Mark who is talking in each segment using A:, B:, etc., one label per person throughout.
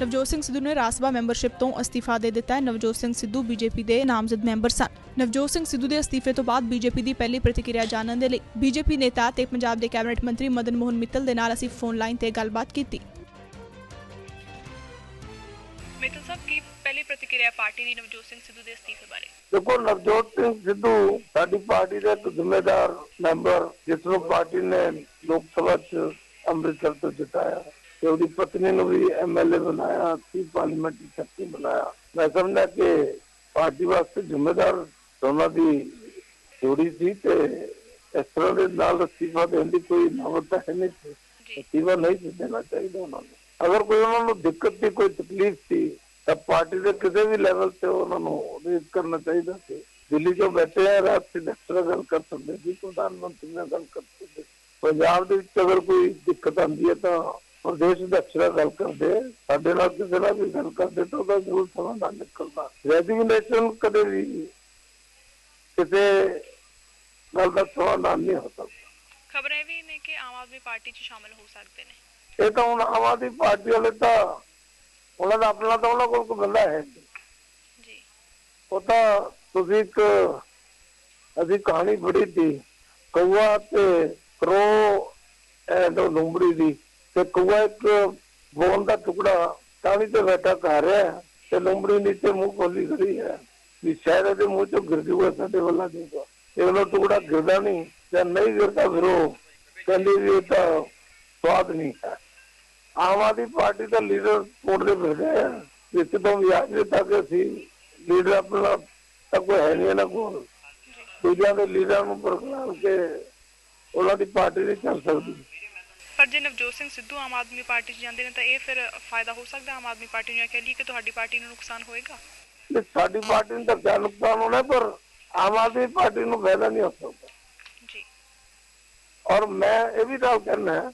A: ਨਵਜੋਤ ਸਿੰਘ ਸਿੱਧੂ ਨੇ ਰਾਜ ਸਭਾ ਮੈਂਬਰਸ਼ਿਪ ਤੋਂ ਅਸਤੀਫਾ ਦੇ ਦਿੱਤਾ ਹੈ। ਨਵਜੋਤ ਸਿੰਘ ਸਿੱਧੂ ਬੀਜੇਪੀ ਦੇ ਨਾਮਜ਼ਦ ਮੈਂਬਰ ਸਨ। ਨਵਜੋਤ ਸਿੰਘ ਸਿੱਧੂ ਦੇ ਅਸਤੀਫੇ ਤੋਂ ਬਾਅਦ ਬੀਜੇਪੀ ਦੀ ਪਹਿਲੀ ਪ੍ਰਤੀਕਿਰਿਆ ਜਾਣਨ ਦੇ ਲਈ ਬੀਜੇਪੀ ਨੇਤਾ ਤੇ ਪੰਜਾਬ ਦੇ ਕੈਬਨਿਟ ਮੰਤਰੀ ਮਦਨ ਮੋਹਨ ਮਿੱਤਲ ਦੇ ਨਾਲ ਅਸੀਂ ਫੋਨ ਲਾਈਨ ਤੇ ਗੱਲਬਾਤ ਕੀਤੀ। ਮਿੱਤਲ ਸਾਹਿਬ ਕੀ ਪਹਿਲੀ ਪ੍ਰਤੀਕਿਰਿਆ ਪਾਰਟੀ ਦੀ ਨਵਜੋਤ ਸਿੰਘ ਸਿੱਧੂ ਦੇ ਅਸਤੀਫੇ ਬਾਰੇ?
B: ਦੇਖੋ ਨਵਜੋਤ ਸਿੰਘ ਸਿੱਧੂ ਸਾਡੀ ਪਾਰਟੀ ਦਾ ਇੱਕ ਜ਼ਿੰਮੇਦਾਰ ਮੈਂਬਰ ਜਿਸ ਨੂੰ ਪਾਰਟੀ ਨੇ ਲੋਕ ਸਭਾ ਚ ਅੰਮ੍ਰਿਤਸਰ ਤੋਂ ਜਿਤਾਇਆ। ਤੇ ਉਹਦੀ ਪਤਨੀ ਨੂੰ ਵੀ ਐਮਐਲਏ ਬਣਾਇਆ ਸੀ ਪਾਰਲੀਮੈਂਟਰੀ ਸ਼ਕਤੀ ਬਣਾਇਆ। ਮੈਂ ਸਮਝਦਾ ਕਿ ਪਾਰਟੀ ਵਾਸਤੇ ਜ਼ਿੰਮੇਦਾਰ ਦੋਨਾਂ ਦੀ ਜੋੜੀ ਸੀ ਤੇ ਇਸ ਤਰ੍ਹਾਂ ਦੇ ਨਾਲ ਅਸਤੀਫਾ ਦੇਣ ਦੀ ਕੋਈ ਨੌਬਤ ਹੈ ਨਹੀਂ ਸੀ। ਅਸਤੀਫਾ ਨਹੀਂ ਸੀ ਦੇਣਾ ਚਾਹੀਦਾ ਉਹਨਾਂ ਨੂੰ। ਅਗਰ ਕੋਈ ਉਹਨਾਂ ਨੂੰ ਦਿੱਕਤ ਸੀ ਕੋਈ ਤਕਲੀਫ ਸੀ ਤਾਂ ਪਾਰਟੀ ਦੇ ਕਿਸੇ ਵੀ ਲੈਵਲ ਤੇ ਉਹਨਾਂ ਨੂੰ ਰੇਜ਼ ਕਰਨਾ ਚਾਹੀਦਾ ਸੀ। ਦਿੱਲੀ ਜੋ ਬੈਠੇ ਆ ਰਾਸ਼ਟਰੀ ਡਾਕਟਰ ਗੱਲ ਕਰ ਸਕਦੇ ਸੀ ਪ੍ਰਧਾਨ ਮੰਤਰੀ ਨਾਲ ਗੱਲ ਕਰ ਸਕਦੇ ਸੀ। ਪੰਜਾਬ ਦੇ ਵਿੱਚ ਅਗਰ ਕੋਈ ਦਿੱਕਤ ਆਉਂਦੀ ਹੈ ਤਾਂ ਪ੍ਰਦੇਸ਼ ਦੇ ਅਫਸਰਾਂ ਗੱਲ ਕਰਦੇ ਸਾਡੇ ਨਾਲ ਕਿਸੇ ਨਾਲ ਵੀ ਗੱਲ ਕਰਦੇ ਤਾਂ ਉਹਦਾ ਜ਼ਰੂਰ ਸਮਾਧਾਨ ਨਿਕਲਦਾ। ਰੈਜ਼ਿਗਨੇਸ਼ਨ ਕਦੇ ਵੀ ਕਿਸੇ ਗੱਲ ਦਾ ਸਮਾਧਾਨ ਨਹੀਂ ਹੋ ਸਕਦਾ।
A: ਖਬਰਾਂ ਇਹ ਵੀ ਨੇ ਕਿ ਆਮ ਆਦਮੀ ਪਾਰਟੀ 'ਚ ਸ਼ਾਮਲ ਹੋ ਸਕਦੇ ਨੇ।
B: ਇਹ ਤਾਂ ਹੁਣ ਆਮ ਆਦਮੀ ਪਾਰਟੀ ਵਾਲੇ ਤਾਂ ਉਹਨਾਂ ਦਾ ਆਪਣਾ ਤਾਂ ਉਹਨਾਂ ਕੋਲ ਕੋਈ ਬੰਦਾ ਹੈ।
A: ਜੀ।
B: ਉਹ ਤਾਂ ਤੁਸੀਂ ਇੱਕ ਅਸੀਂ ਕਹਾਣੀ ਪੜ੍ਹੀ ਸੀ ਕौवा ਤੇ ਕਰੋ ਐਂਡ ਲੂੰਬੜੀ ਦੀ। ਤੇ ਕौवा ਇੱਕ ਬੋਨ ਦਾ ਟੁਕੜਾ ਟਾਹਣੀ ਤੇ ਬੈਠਾ ਖਾ ਰਿਹਾ ਤੇ ਲੂੰਬੜੀ ਨੀਚੇ ਮੂੰਹ ਖੋਲੀ ਖੜੀ ਹੈ। ਵੀ ਸ਼ਾਇਦ ਇਹਦੇ ਮੂੰਹ ਚੋਂ ਗਿਰ ਜੂਗਾ, ਸਾਡੇ ਵੱਲਾ ਦੇਗਾ ਇਹ ਉਹਦਾ ਟੁਕੜਾ ਗਿਰਦਾ ਨਹੀਂ ਤੇ ਨਹੀਂ ਗਿਰਦਾ ਫਿਰ ਉਹ ਕਹਿੰਦੀ ਵੀ ਤਾਂ ਸਵਾਦ ਨਹੀਂ ਹੈ। ਆਮ ਆਦਮੀ ਪਾਰਟੀ ਦਾ ਲੀਡਰ ਕੋਟਦੇ ਫਿਰਦੇ ਆ ਇਸ ਤੋਂ ਵੀ ਅੱਜ ਤੱਕ ਅਸੀਂ ਲੀਡਰ ਆਪਣਾ ਤਾਂ ਕੋਈ ਹੈ ਨਹੀਂ ਇਹਨਾਂ ਕੋਲ। ਦੂਜਿਆਂ ਦੇ ਲੀਡਰਾਂ ਨੂੰ ਬਰਕਰਾਰ ਕੇ ਉਹਨਾਂ ਦੀ ਪਾਰਟੀ ਨਹੀਂ ਚੱਲ ਸਕਦੀ।
A: ਪਰ ਜੇ ਨਵਜੋਤ ਸਿੰਘ ਸਿੱਧੂ ਆਮ ਆਦਮੀ ਪਾਰਟੀ 'ਚ ਜਾਂਦੇ ਨੇ ਤਾਂ ਇਹ ਫਿਰ ਫਾਇਦਾ ਹੋ ਸਕਦਾ ਆਮ ਆਦਮੀ ਪਾਰਟੀ ਨੂੰ ਜਾਂ ਕਹਿ ਲਈਏ ਕਿ ਤੁਹਾਡੀ ਪਾਰਟੀ ਨੂੰ ਨੁਕਸਾਨ ਹੋਏਗਾ?
B: ਸਾਡੀ ਪਾਰਟੀ ਨੂੰ ਤਾਂ ਨੁਕਸਾਨ ਹੋਣਾ ਪਰ ਆਮ ਆਦਮੀ ਪਾਰਟੀ ਨੂੰ ਫਾਇਦਾ ਨਹੀਂ ਹੋ ਸਕਦਾ।
A: ਜੀ।
B: ਔਰ ਮੈਂ ਇਹ ਵੀ ਗੱਲ ਹੈ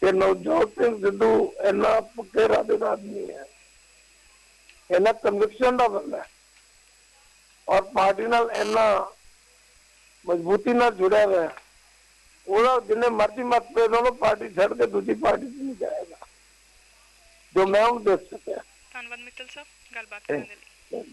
B: ਕਿ ਨਵਜੋਤ ਸਿੰਘ ਸਿੱਧੂ ਇੰਨਾ ਪੱਕੇ ਇਰਾਦੇ ਦਾ ਆਦਮੀ ਹੈ। ਇੰਨਾ ਕਨਵਿਕਸ਼ਨ ਦਾ ਬੰਦਾ ਹੈ। ਔਰ ਪਾਰਟੀ ਨਾਲ ਇੰਨਾ ਮਜ਼ਬੂਤੀ ਨਾਲ ਜੁੜਿਆ ਹੋਇਆ ਹੈ। ਉਹਦਾ ਜਿੰਨੇ ਮਰਜ਼ੀ ਮਤਭੇਦ ਹੋਣ ਪਾਰਟੀ ਛੱਡ ਕੇ ਦੂਜੀ ਪਾਰਟੀ 'ਚ ਨਹੀਂ ਜਾਏਗਾ। ਜੋ ਮੈਂ ਉਹ ਦੇਖ ਸਕਿਆ।
A: ਧੰਨਵਾਦ ਮਿੱਤਲ ਸਾਹਿਬ ਗੱਲਬਾਤ ਕਰਨ ਦੇ ਲਈ।